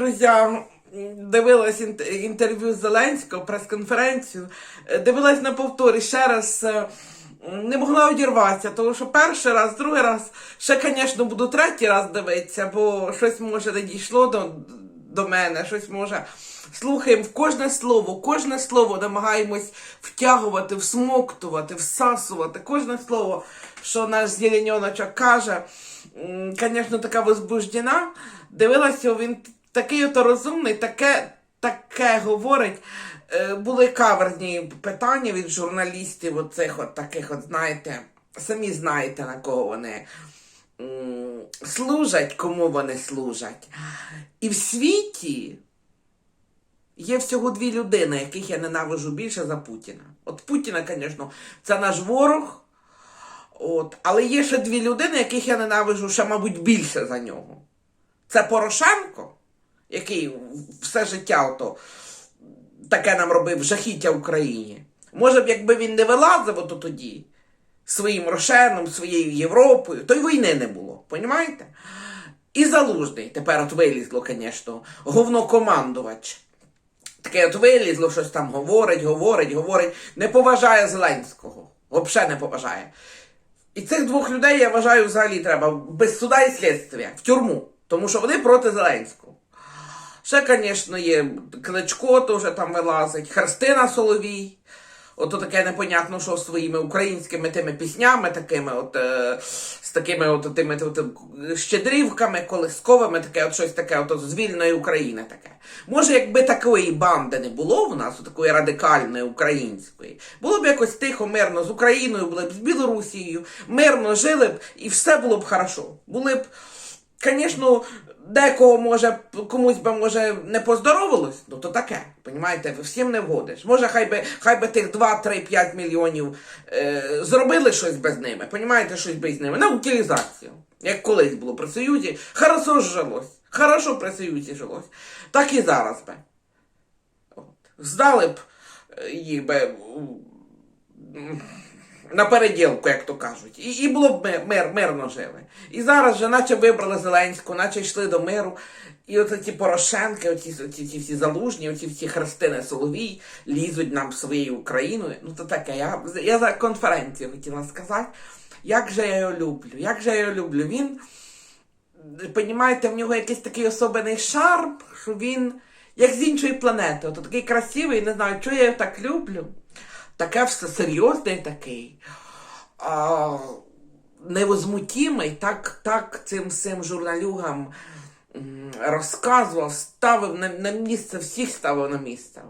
друзі, дивилась інт- інтерв'ю Зеленського, прес-конференцію, е, дивилась на повторі ще раз. е, Не могла одірватися, тому що перший раз, другий раз, ще, звісно, буду третій раз дивитися, бо щось може не дійшло до, до мене, щось може. Слухаємо в кожне слово, кожне слово намагаємось втягувати, всмоктувати, всасувати. Кожне слово, що наш зеленьоночок каже, звісно, така возбуждена. Дивилася, він такий ото розумний, таке, таке говорить. Е, Були каверні питання від журналістів, оцих от таких, от знаєте, самі знаєте на кого вони служать, кому вони служать. І в світі є всього дві людини, яких я ненавижу більше за Путіна. От Путіна, звісно, це наш ворог. От, але є ще дві людини, яких я ненавижу ще, мабуть, більше за нього. Це Порошенко, який все життя ото таке нам робив жахіття Україні. Може б, якби він не вилазив ото тоді своїм Рошеном, своєю Європою, то й війни не було. Понімаєте? І залужний, тепер от вилізло, звісно, говнокомандувач. Таке от вилізло, щось там говорить, говорить, говорить, не поважає Зеленського. Взагалі не поважає. І цих двох людей, я вважаю, взагалі треба без суда і слідства в тюрму, тому що вони проти Зеленського. Ще, звісно, є Кличко, теж там вилазить, Христина Соловій. Ото таке непонятно, що своїми українськими тими піснями, такими от, е, з такими от тими от, щедрівками, колисковими, таке от щось таке, от, з вільної України таке. Може, якби такої банди не було в нас, такої радикальної української, було б якось тихо, мирно з Україною, були б з Білорусією, мирно жили б і все було б хорошо. Були б Звісно, декого може комусь би може не поздоровилось, ну то таке. Понімаєте, ви всім не вгодиш. Може, хай би хай би тих 2, 3, 5 мільйонів е, зробили щось без ними. Понімаєте, щось без ними. На утилізацію. Як колись було при Союзі, хорошо жилось. Хорошо при Союзі жилось. Так і зараз би. От. Здали б е, їх би на переділку, як то кажуть. І, і було б ми- мир, мирно жили. І зараз же, наче вибрали Зеленську, наче йшли до миру. І от ці Порошенки, оці, оці, ці всі залужні, оці всі Христини Соловій лізуть нам своєю Україною. Ну то таке, я, я за конференцію хотіла сказати. Як же я його люблю, як же я його люблю. Він, понімаєте, в нього якийсь такий особливий шарм, що він як з іншої планети. От такий красивий, не знаю, чого я його так люблю. Таке все серйозний такий. А, невозмутимий, так, так цим всім журналюгам розказував, ставив на, на місце, всіх ставив на місце.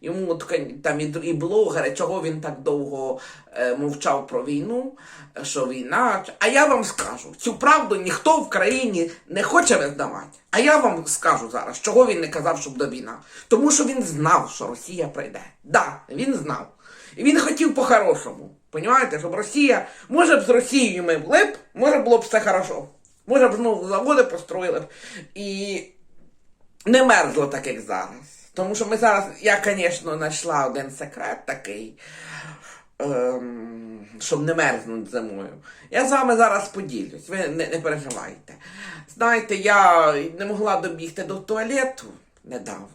Йому там і, і блогери, чого він так довго е, мовчав про війну, що війна. А я вам скажу, цю правду ніхто в країні не хоче визнавати. А я вам скажу зараз, чого він не казав, що буде війна. Тому що він знав, що Росія прийде. Да, він знав. І він хотів по-хорошому. Понімаєте, щоб Росія, може б з Росією ми були б, може було б все хорошо. Може б знову заводи построїли б. І не мерзло так, як зараз. Тому що ми зараз, я, звісно, знайшла один секрет такий, ем, щоб не мерзнути зимою. Я з вами зараз поділюсь, ви не, не переживайте. Знаєте, я не могла добігти до туалету недавно.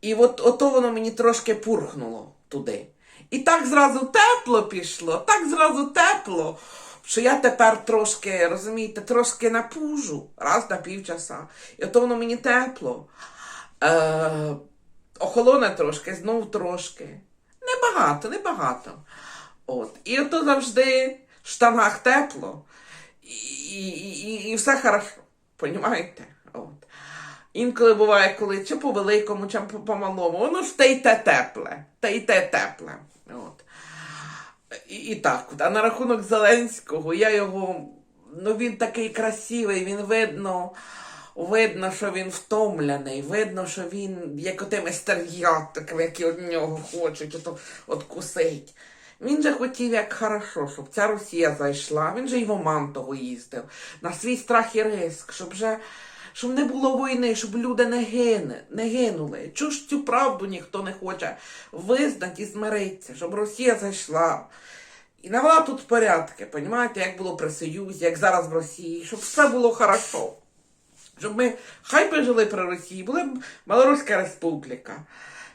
І от ото воно мені трошки пурхнуло туди. І так зразу тепло пішло, так зразу тепло, що я тепер трошки, розумієте, трошки напужу раз на півчаса. І ото воно мені тепло. Е, охолоне трошки, знов трошки. Небагато, небагато. От. І ото завжди в штанах тепло. І, і, і, і все хорошо. Понімаєте? Інколи буває, коли чи по великому, чи по малому, воно ж те й те тепле, те й те тепле. От. І, і так, а на рахунок Зеленського, я його, ну він такий красивий, він видно, видно, що він втомлений, видно, що він як отими стерв'ятиками, які від нього хочуть, ото, от кусить. Він же хотів як хорошо, щоб ця Росія зайшла. Він же й в Оман того їздив. На свій страх і риск, щоб вже щоб не було війни, щоб люди не гине, не гинули. Чого ж цю правду ніхто не хоче визнати і змиритися, щоб Росія зайшла. І навела тут порядки, понімаєте, як було при Союзі, як зараз в Росії, щоб все було хорошо. Щоб ми хай би жили при Росії, була б Малоруська республіка.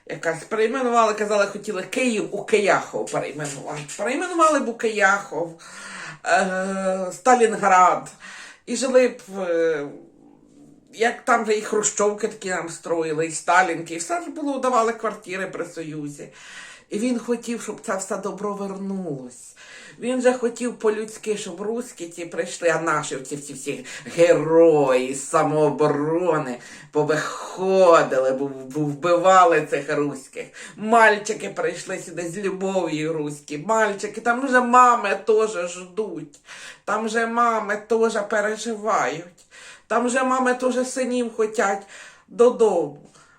Якась перейменували, казали, хотіли Київ у Кияхов перейменувати. Перейменували б у Кияхов, е, Сталінград. І жили б, е, як там же і Хрущовки такі нам строїли, і Сталінки, і все ж було, давали квартири при Союзі. І він хотів, щоб це все добро вернулось. Він же хотів по-людськи, щоб руські ті прийшли, а наші ці всі всі герої самооборони повиходили, вбивали цих руських. Мальчики прийшли сюди з любов'ю руські. Мальчики, там вже мами теж ждуть. Там вже мами теж переживають. Там вже мами теж синів хотять додому.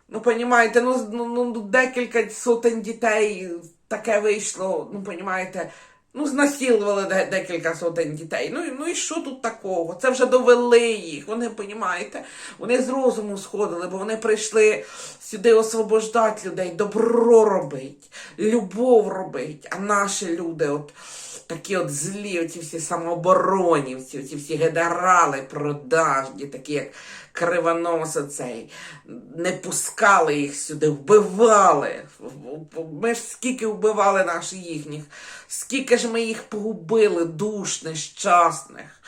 Ну, понімаєте, ну, ну, ну декілька сотень дітей таке вийшло, ну, понімаєте, ну, знасилували де- декілька сотень дітей. Ну, ну і що тут такого? Це вже довели їх. Вони, понімаєте, вони з розуму сходили, бо вони прийшли сюди освобождати людей, добро робить, любов робить. А наші люди, от такі от злі, оці всі самооборонівці, оці всі генерали продажні, такі як Кривонос цей, не пускали їх сюди, вбивали. Ми ж скільки вбивали наших їхніх, скільки ж ми їх погубили, душ нещасних.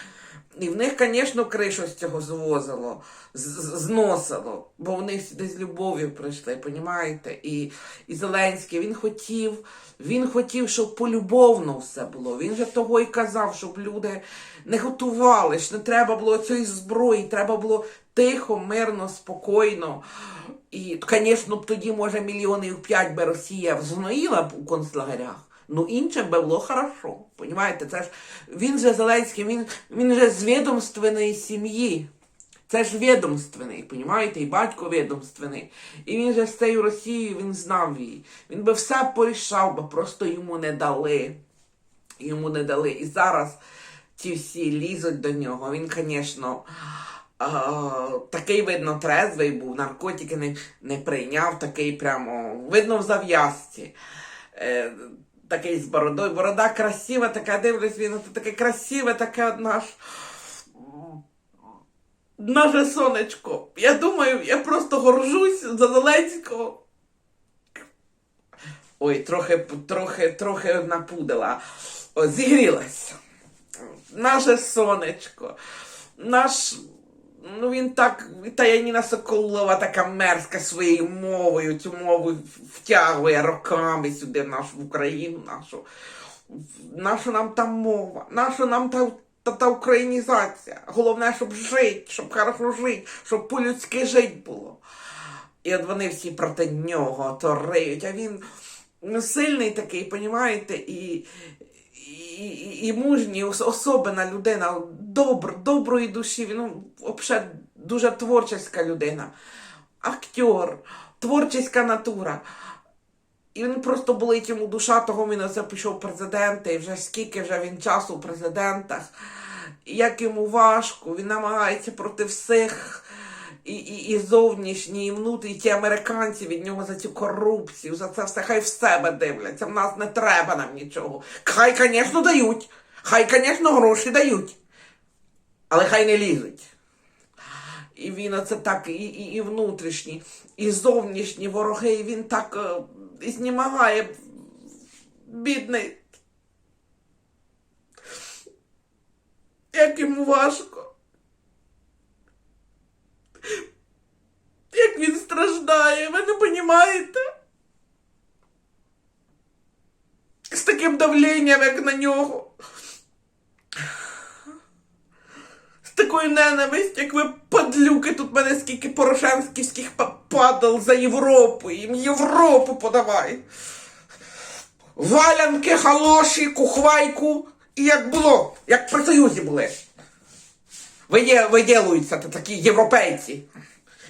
І в них, звісно, кришу з цього звозило, зносило, бо вони сюди з любов'ю прийшли, понімаєте? І, і Зеленський він хотів, він хотів, щоб полюбовно все було. Він же того і казав, щоб люди не готували, що не треба було цієї зброї, треба було тихо, мирно, спокійно. І, звісно, тоді, може, мільйонів п'ять би Росія взгноїла б у концлагерях. Ну, би було хорошо. Понімаєте, це ж він же Зеленський, він, він же з відомственної сім'ї. Це ж відомственний, понімаєте, і батько відомственний. І він же з цією Росією він знав її. Він би все порішав, бо просто йому не дали. Йому не дали. І зараз ті всі лізуть до нього. Він, звісно, такий, видно, трезвий був, наркотики не, не прийняв, такий прямо, видно, в зав'язці. Такий з бородою. Борода красива, така, дивлюсь, він таке красиве, таке наш. Наше сонечко. Я думаю, я просто горжусь за Зеленського. Ой, трохи, трохи, трохи напудила. О, зігрілась. Наше сонечко. Наш. Ну він так, та Яніна Соколова така мерзка своєю мовою, цю мову втягує роками сюди в нашу Україну нашу. Наша нам та мова, наша нам та, та, та українізація. Головне, щоб жити, щоб хорошо жити, щоб по-людськи жити було. І от вони всі проти нього то риють, а він ну, сильний такий, понімаєте, і, і, і, мужній, ос- людина, добр, доброї душі, він ну, взагалі дуже творчеська людина, актер, творчеська натура. І він просто болить йому душа, того він оце пішов в президенти, і вже скільки вже він часу в президентах, як йому важко, він намагається проти всіх. І, і, і зовнішні, і внутрі, і ті американці від нього за цю корупцію, за це все, хай в себе дивляться. В нас не треба нам нічого. Хай, звісно, дають. Хай, звісно, гроші дають. Але хай не лізуть. І він оце так, і, і, і внутрішні, і зовнішні вороги, і він так е, знімагає, бідний. Як йому важко. Як він страждає, ви не розумієте? З таким давленням, як на нього. З такою ненавистю, як ви падлюки, тут мене скільки порошенських па- падал за Європу, їм Європу подавай. Валянки, халоші, кухвайку, і як було, як при Союзі були. Видє- Виділуються такі європейці.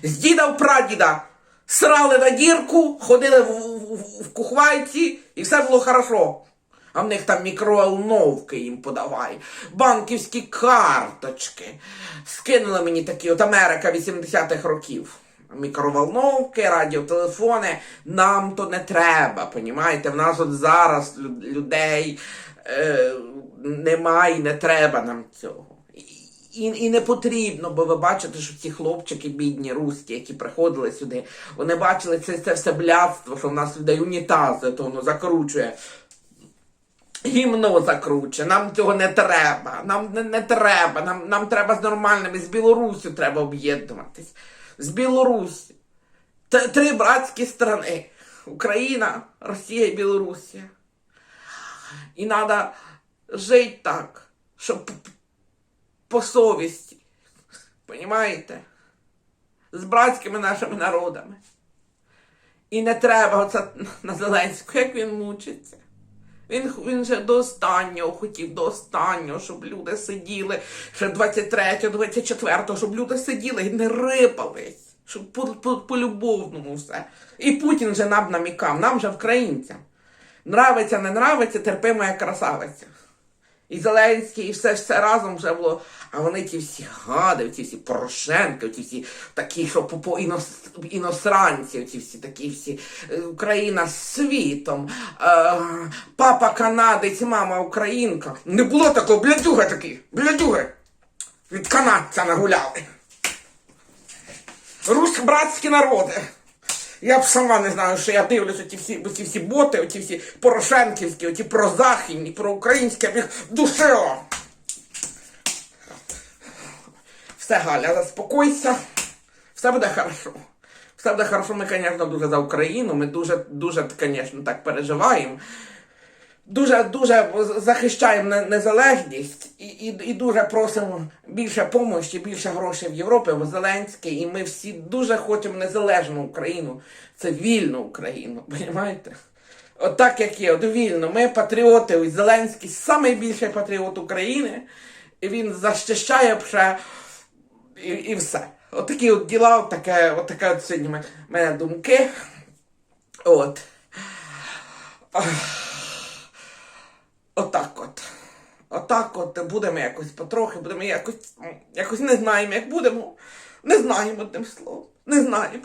З діда в прадіда срали на дірку, ходили в, в, в кухвайці, і все було хорошо. А в них там мікроволновки їм подавай, банківські карточки. Скинули мені такі от Америка 80-х років. Мікроволновки, радіотелефони. Нам то не треба, понімаєте? В нас от зараз людей е, немає, не треба нам цього. І, і, не потрібно, бо ви бачите, що ці хлопчики, бідні, руські, які приходили сюди, вони бачили це, це все блядство, що в нас людей унітази, то воно закручує. Гімно закруче, нам цього не треба. Нам не, не треба. Нам, нам треба з нормальними, з Білоруссю треба об'єднуватись. З Білорусі. Т- Три братські страни. Україна, Росія і Білорусія. І треба жити так, щоб по совісті. Понімаєте? З братськими нашими народами. І не треба оце на Зеленську, як він мучиться. Він, він же до останнього хотів, до останнього, щоб люди сиділи, ще 23-го, 24-го, щоб люди сиділи і не рипались, щоб по, по, по-любовному все. І Путін же нам намікав, нам же українцям. Нравиться, не нравиться, терпимо як красавиця. І Зеленський, і все, все разом вже було. А вони ті всі гади, ті всі Порошенки, ті всі такі, що по, по інос, іностранці, ті всі такі всі е, Україна світом, е, папа канадець, мама українка. Не було такого блядюга такий, блядюги. Від канадця нагуляли. Русь братські народи. Я б сама не знаю, що я дивлюся ті всі, ті всі боти, оці всі порошенківські, оці прозахідні, проукраїнські, я б їх душила. Все, Галя, заспокойся. Все буде хорошо. Все буде хорошо. Ми, звісно, дуже за Україну. Ми дуже, дуже, звісно, так переживаємо. Дуже дуже захищаємо незалежність і, і, і дуже просимо більше допомоги, більше грошей в Європі, бо Зеленський, і ми всі дуже хочемо незалежну Україну. Це вільну Україну, розумієте? От так як є, от вільно. Ми патріоти, ось Зеленський найбільший патріот України, і він захищає вже і, і все. От от діла, от таке, от таке от сьогодні мене думки. От. Отак от. Отак от будемо якось потрохи, будемо якось, якось не знаємо, як будемо. Не знаємо одним словом. Не знаємо.